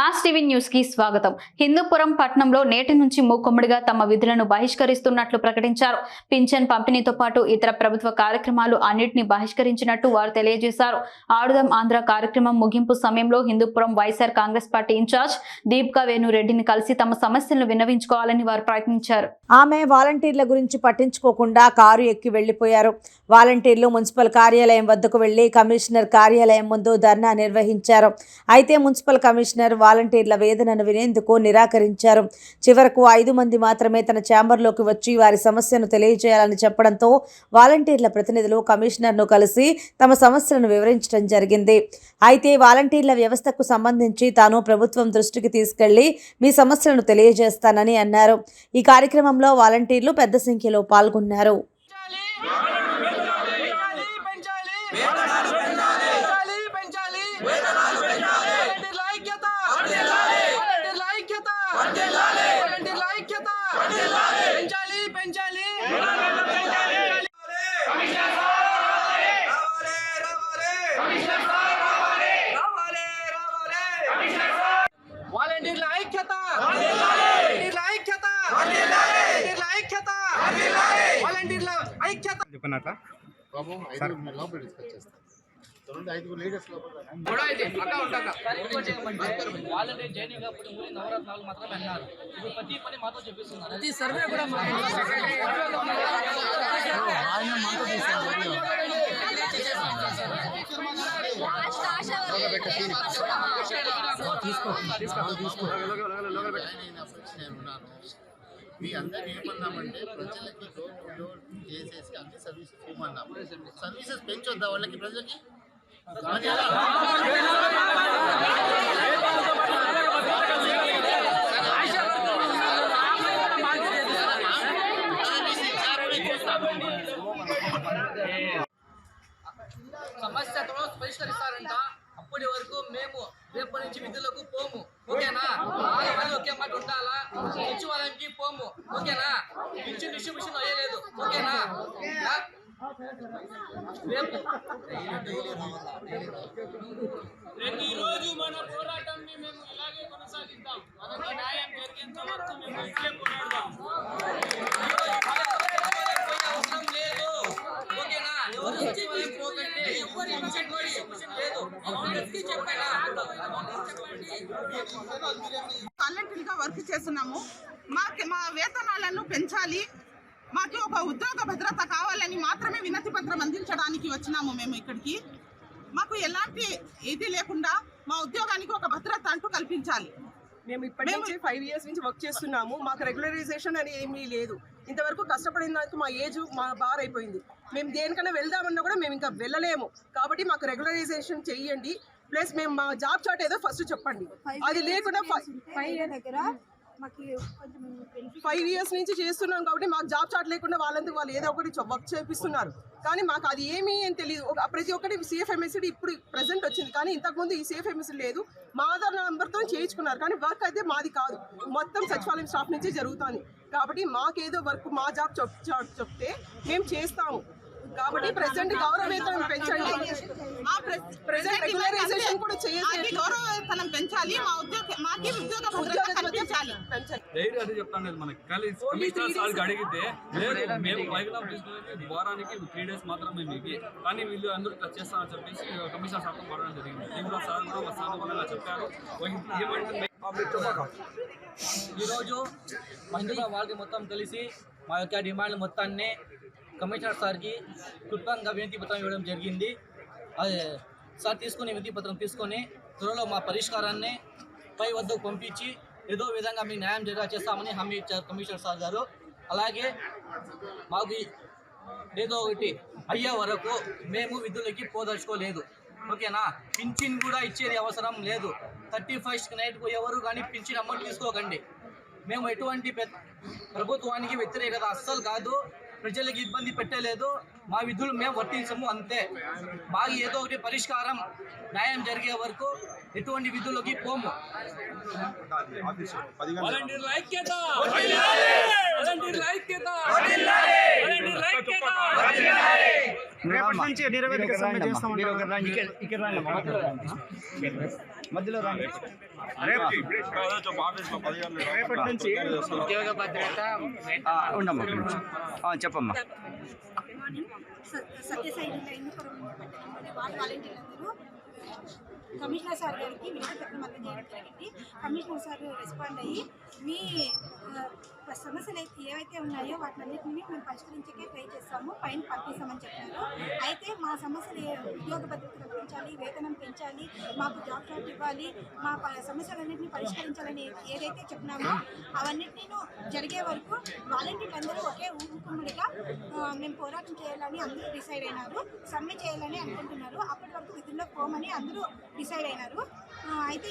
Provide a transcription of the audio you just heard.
Mass TV న్యూస్కి స్వాగతం. హిందూపురం పట్టణంలో నేటి నుంచి మూకుమ్మడిగా తమ విధులను బహిష్కరిస్తున్నట్లు ప్రకటించారు. పింఛన్ పంపిణీతో పాటు ఇతర ప్రభుత్వ కార్యక్రమాలు అన్నింటినీ బహిష్కరించినట్టు వారు తెలియజేశారు. ఆడుదాం ఆంధ్ర కార్యక్రమం ముగింపు సమయంలో Hindupuram YSR Congress party incharge Deepika వేణురెడ్డిని కలిసి తమ సమస్యలను విన్నవించుకోవాలని వారు ప్రయత్నించారు. ఆమె వాలంటీర్ల గురించి పట్టించుకోకుండా కారు ఎక్కి వెళ్ళిపోయారు వాలంటీర్లు మున్సిపల్ కార్యాలయం వద్దకు వెళ్ళి కమిషనర్ కార్యాలయం ముందు ధర్నా నిర్వహించారు. అయితే మున్సిపల్ కమిషనర్ వాలంటీర్ల వేదనను వినేందుకు నిరాకరించారు. చివరకు ఐదు మంది మాత్రమే తన ఛాంబర్లోకి వచ్చి వారి సమస్యను తెలియజేయాలని చెప్పడంతో వాలంటీర్ల ప్రతినిధులు కమిషనర్ను కలిసి తమ సమస్యలను వివరించడం జరిగింది. అయితే వాలంటీర్ల వ్యవస్థకు సంబంధించి తాను ప్రభుత్వం దృష్టికి తీసుకెళ్ళి మీ సమస్యలను తెలియజేస్తానని అన్నారు. ఈ కార్యక్రమంలో వాలంటీర్లు పెద్ద సంఖ్యలో పాల్గొన్నారు పెంచాలి పెంచాలి పెంచాలి వాలంటీర్ల ఐక్యత వాలంటీర్ల ఐక్యత వాలంటీర్ల ఐక్యత పెంచాలి వాలంటీర్ల ఐక్యత. వాలంటీర్ల ఐక్యత. వాలంటీర్ల ఐక్యత. వాలంటీర్ల ఐక్యత. చెప్పండి అట్లా బాబు లోపల డిస్కస్ చేస్తాం. వాలంటీర్ జైనింగ్ అప్పుడు ఓన్లీ నవరత్నాలు మాత్రమే అన్నారు ఇప్పుడు ప్రతి పని మాతో చెప్పిస్తున్నారు ఈ సర్వే కూడా మా అందరినీ ఏమన్నామంటే ప్రజలకి డోర్ టు డోర్ చేసేసి అన్ని సర్వీసెస్ ఇవ్వమన్నాం సర్వీసెస్ పెంచొద్దా వాళ్ళకి ప్రజలకి? సమస్యతో పరిష్కరిస్తారంట. అప్పటి వరకు మేము రేపటి నుంచి విధులకు పోము. ఓకేనా? వాళ్ళ ఒకే మాట ఉండాలా? సచివాలయంకి పోము. ఓకేనా? పింఛన్ మిషన్ అయ్యలేదు. ఓకేనా? రేపు. ప్రతిరోజు మన పోరాటాన్ని మేము ఇలాగే కొనసాగిద్దాం. మనకి న్యాయం జరిగేంత వరకు మేము ఇట్లే పోరాడదాం. అవసరం లేదు ఓకేనా ఎవరు పోకండి లేదు అందరికీ వర్క్ చేస్తున్నాము. మాకు మా వేతనాలను పెంచాలి. మాకు ఒక ఉద్యోగ భద్రత కావాలని మాత్రమే వినతి పత్రం అందించడానికి వచ్చినాము మేము ఇక్కడికి. మాకు ఎలాంటి ఇది లేకుండా మా ఉద్యోగానికి ఒక భద్రత అంటూ కల్పించాలి. మేము ఇప్పటి నుంచి ఫైవ్ ఇయర్స్ నుంచి వర్క్ చేస్తున్నాము. మాకు రెగ్యులరైజేషన్ అని ఏమీ లేదు. ఇంతవరకు కష్టపడిన దానికి మా ఏజ్ మా బార్ అయిపోయింది. మేము దేనికైనా వెళ్దామన్నా కూడా మేము ఇంకా వెళ్ళలేము. కాబట్టి మాకు రెగ్యులరైజేషన్ చెయ్యండి ప్లస్ మేము మా జాబ్ చార్ట్ ఏదో ఫస్ట్ చెప్పండి. అది లేకుండా ఫైవ్ ఇయర్స్ నుంచి చేస్తున్నాం కాబట్టి మాకు జాబ్ చార్ట్ లేకుండా వాళ్ళంతా వాళ్ళు ఏదో ఒకటి వర్క్ చేపిస్తున్నారు. కానీ మాకు అది ఏమీ అని తెలియదు ఒక- ప్రతి ఒక్కటి సేఫ్ ఎంఎస్సీ ఇప్పుడు ప్రెసెంట్ వచ్చింది. కానీ ఇంతకుముందు ఈ సేఫ్ ఎంఎస్సీ లేదు. మా ఆధార్ నెంబర్తో చేయించుకున్నారు. కానీ వర్క్ అయితే మాది కాదు. మొత్తం సచివాలయం స్టాఫ్ నుంచే జరుగుతుంది. కాబట్టి మాకేదో వర్క్ మా జాబ్ చెప్ చెప్- చెప్తే మేము చేస్తాము. కాబట్టి ప్రెసెంట్ గౌరవ వేతనం పెంచండి మా ప్రె- ప్రెసెంట్ రెగ్యులరైజేషన్ కూడా చేయాలి గౌరవ వేతనం పెంచాలి. మా ఉద్యోగ మాకి ఉద్యోగ డైరీ అదే చెప్తాను లేదు మనకి. కమిషనర్ సార్కి అడిగితే లేదు మేము తీసుకునేది వారానికి త్రీ డేస్ మాత్రమే మీకు కానీ వీళ్ళు అందరూ టచ్ చేస్తామని చెప్పేసి కమిషనర్ సార్తో జరిగింది. దీంట్లో సార్ కూడా చెప్పారు. ఈరోజు మహిళా వాళ్ళకి మొత్తం కలిసి మా యొక్క డిమాండ్ మొత్తాన్ని కమిషనర్ సార్కి క్లుప్తంగా వినతి పత్రం ఇవ్వడం జరిగింది. అది సార్ తీసుకుని వినతి పత్రం తీసుకొని త్వరలో మా పరిష్కారాన్ని పై వద్దకు పంపించి ఏదో విధంగా మీకు న్యాయం జరిగా చేస్తామని హామీ ఇచ్చారు కమిషనర్ సార్ గారు. అలాగే మాకు ఏదో ఒకటి అయ్యే వరకు మేము విధులకి పోదలుచుకోలేదు. ఓకేనా? పింఛన్ కూడా ఇచ్చేది అవసరం లేదు. థర్టీ ఫస్ట్ నైట్కు ఎవరు కానీ పింఛన్ అమౌంట్ తీసుకోకండి. మేము ఎటువంటి ప్రభుత్వానికి వ్యతిరేకత అస్సలు కాదు. ప్రజలకు ఇబ్బంది పెట్టలేదు. మా విధులు మేము వర్తించము అంతే. మాకు ఏదో ఒకటి పరిష్కారం న్యాయం జరిగే వరకు ఎటువంటి విధుల్లోకి పోము. రేపటి నుంచి సమ్మె మధ్యలో రండి. రేపటి నుంచి ఆ, ఉండమ్మా చెప్పమ్మా సత్యసాయి జిల్లా వాలంటీర్లందరూ కమిషనర్ సార్ గారికి వినతి పత్రం అందజేయడం జరిగింది. కమిషనర్ సార్ రెస్పాండ్ అయ్యి మీ సమస్యలు అయితే ఏవైతే ఉన్నాయో వాటినన్నింటినీ మేము పరిష్కరించకే ట్రై చేస్తాము. పైన పంపిస్తామని చెప్పారు. అయితే మా సమస్యలు ఉద్యోగ భద్రతను పెంచాలి వేతనం పెంచాలి మాకు జాబ్ కార్డ్ ఇవ్వాలి మా ప- సమస్యలన్నింటినీ పరిష్కరించాలని ఏదైతే చెప్పినామో అవన్నింటినీ జరిగే వరకు వాలంటీర్లు అందరూ ఒకే ఊరుకుమ్మడిగా మేము పోరాటం చేయాలని అందరూ డిసైడ్ అయినారు. సమ్మె చేయాలని అనుకుంటున్నారు. అప్పటి వరకు విధుల్లో పోమని అందరూ డిసైడ్ అయినారు. అయితే